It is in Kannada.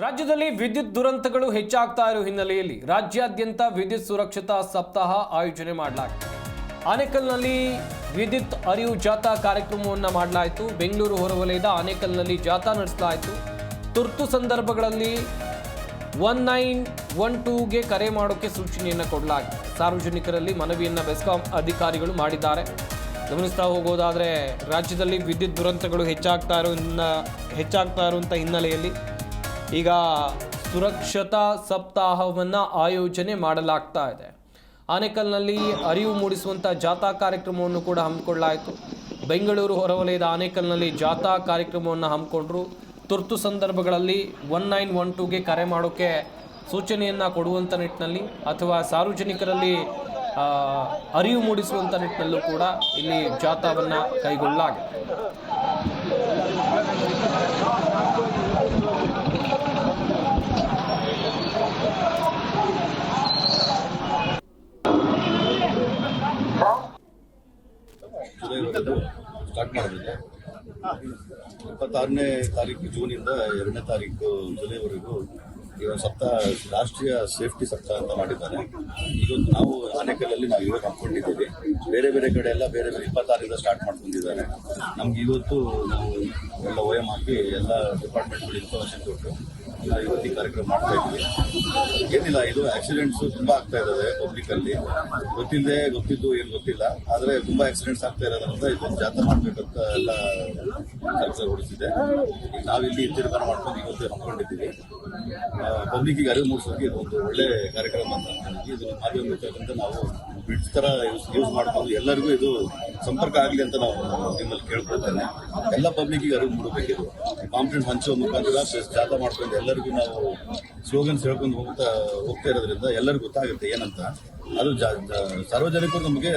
ರಾಜ್ಯದಲ್ಲಿ ವಿದ್ಯುತ್ ದುರಂತಗಳು ಹೆಚ್ಚಾಗ್ತಾ ಇರೋ ಹಿನ್ನೆಲೆಯಲ್ಲಿ ರಾಜ್ಯಾದ್ಯಂತ ವಿದ್ಯುತ್ ಸುರಕ್ಷತಾ ಸಪ್ತಾಹ ಆಯೋಜನೆ ಮಾಡಲಾಗಿದೆ ಆನೇಕಲ್ನಲ್ಲಿ ವಿದ್ಯುತ್ ಅರಿವು ಜಾಥಾ ಕಾರ್ಯಕ್ರಮವನ್ನು ಮಾಡಲಾಯಿತು. ಬೆಂಗಳೂರು ಹೊರವಲಯದ ಆನೇಕಲ್ನಲ್ಲಿ ಜಾಥಾ ನಡೆಸಲಾಯಿತು. ತುರ್ತು ಸಂದರ್ಭಗಳಲ್ಲಿ ಒನ್ ನೈನ್ ಒನ್ ಟೂಗೆ ಕರೆ ಮಾಡೋಕ್ಕೆ ಸೂಚನೆಯನ್ನು ಕೊಡಲಾಗಿದೆ. ಸಾರ್ವಜನಿಕರಲ್ಲಿ ಮನವಿಯನ್ನು ಬೆಸ್ಕಾಂ ಅಧಿಕಾರಿಗಳು ಮಾಡಿದ್ದಾರೆ. ಗಮನಿಸ್ತಾ ಹೋಗೋದಾದರೆ ರಾಜ್ಯದಲ್ಲಿ ವಿದ್ಯುತ್ ದುರಂತಗಳು ಹೆಚ್ಚಾಗ್ತಾ ಇರೋ ಹೆಚ್ಚಾಗ್ತಾ ಇರುವಂಥ ಹಿನ್ನೆಲೆಯಲ್ಲಿ ಈಗ ಸುರಕ್ಷತಾ ಸಪ್ತಾಹವನ್ನು ಆಯೋಜನೆ ಮಾಡಲಾಗ್ತಾ ಇದೆ. ಆನೇಕಲ್ನಲ್ಲಿ ಅರಿವು ಮೂಡಿಸುವಂಥ ಜಾಥಾ ಕಾರ್ಯಕ್ರಮವನ್ನು ಕೂಡ ಹಮ್ಮಿಕೊಳ್ಳಲಾಯಿತು. ಬೆಂಗಳೂರು ಹೊರವಲಯದ ಆನೇಕಲ್ನಲ್ಲಿ ಜಾಥಾ ಕಾರ್ಯಕ್ರಮವನ್ನು ಹಮ್ಮಿಕೊಂಡ್ರು. ತುರ್ತು ಸಂದರ್ಭಗಳಲ್ಲಿ ಒನ್ ನೈನ್ ಒನ್ ಟೂಗೆ ಕರೆ ಮಾಡೋಕ್ಕೆ ಸೂಚನೆಯನ್ನು ಕೊಡುವಂಥ ನಿಟ್ಟಿನಲ್ಲಿ ಅಥವಾ ಸಾರ್ವಜನಿಕರಲ್ಲಿ ಅರಿವು ಮೂಡಿಸುವಂಥ ನಿಟ್ಟಿನಲ್ಲೂ ಕೂಡ ಇಲ್ಲಿ ಜಾಥಾವನ್ನು ಕೈಗೊಳ್ಳಲಾಗಿದೆ. ಸ್ಟಾರ್ಟ್ ಮಾಡೋದಿದೆ. ಇಪ್ಪತ್ತಾರನೇ ತಾರೀಕು ಜೂನಿಂದ ಎರಡನೇ ತಾರೀಕು ಜುಲೈವರೆಗೂ ಒಂದು ಸಪ್ತಾಹ ರಾಷ್ಟ್ರೀಯ ಸೇಫ್ಟಿ ಸಪ್ತಾಹ ಅಂತ ಮಾಡಿದ್ದಾರೆ ಇವತ್ತು ನಾವು ಆನೆಕಲ್ಲಲ್ಲಿ ನಾವು ಇವಾಗ ಹಾಕೊಂಡಿದ್ದೀವಿ ಬೇರೆ ಬೇರೆ ಕಡೆ ಎಲ್ಲ ಬೇರೆ ಬೇರೆ ಇಪ್ಪತ್ತಾರರಿಂದ ಸ್ಟಾರ್ಟ್ ಮಾಡ್ಕೊಂಡಿದ್ದಾರೆ. ನಮ್ಗೆ ಇವತ್ತು ನಾವು ಎಲ್ಲ ಓ ಎಂ ಹಾಕಿ ಎಲ್ಲ ಡಿಪಾರ್ಟ್ಮೆಂಟ್ಗಳು ಇನ್ಫಾರ್ಮೇಷನ್ ಕೊಟ್ಟು ಇವತ್ತು ಈ ಕಾರ್ಯಕ್ರಮ ಮಾಡ್ತಾ ಇದ್ವಿ ಏನಿಲ್ಲ, ಇದು ಆಕ್ಸಿಡೆಂಟ್ಸ್ ತುಂಬಾ ಆಗ್ತಾ ಇದ್ದಾವೆ ಪಬ್ಲಿಕ್ ಅಲ್ಲಿ. ಗೊತ್ತಿಲ್ಲದೆ ಗೊತ್ತಿದ್ದು ಏನು ಗೊತ್ತಿಲ್ಲ. ಆದರೆ ತುಂಬಾ ಆಕ್ಸಿಡೆಂಟ್ಸ್ ಆಗ್ತಾ ಇರೋದ್ರಿಂದ ಇದೊಂದು ಜಾಥಾ ಮಾಡ್ಬೇಕಂತ ಎಲ್ಲ ಈಗ ನಾವಿಲ್ಲಿ ತೀರ್ಮಾನ ಮಾಡ್ಕೊಂಡು ಇವತ್ತು ಹಮ್ಮಿಕೊಂಡಿದ್ದೀವಿ ಪಬ್ಲಿಕ್ಗೆ ಅರಿವು ಮೂಡಿಸೋದಕ್ಕೆ ಇದೊಂದು ಒಳ್ಳೆ ಕಾರ್ಯಕ್ರಮ ಅಂತ. ಇದು ಮಾಧ್ಯಮ ಮುಖಾಂತರ ನಾವು ಬ್ರಿಡ್ಜ್ ಥರ ಯೂಸ್ ಯೂಸ್ ಮಾಡ್ಕೊಂಡು ಎಲ್ಲರಿಗೂ ಇದು ಸಂಪರ್ಕ ಆಗಲಿ ಅಂತ ನಾವು ನಿಮ್ಮಲ್ಲಿ ಕೇಳ್ಕೊಳ್ತೇನೆ. ಎಲ್ಲ ಪಬ್ಲಿಕ್ಗೆ ಅರಿವು ಮೂಡಬೇಕಿದು. ಕಾಂಪ್ಲೇಂಟ್ ಹಂಚುವ ಮುಖಾಂತರ ಜಾತ ಮಾಡ್ಕೊಂಡು ಎಲ್ಲರಿಗೂ ನಾವು ಸ್ಲೋಗನ್ಸ್ ಹೇಳ್ಕೊಂಡು ಹೋಗ್ತಾ ಹೋಗ್ತಾ ಇರೋದ್ರಿಂದ ಎಲ್ಲರಿಗೂ ಗೊತ್ತಾಗುತ್ತೆ ಏನಂತ. ಅದು ಸಾರ್ವಜನಿಕರು ನಮಗೆ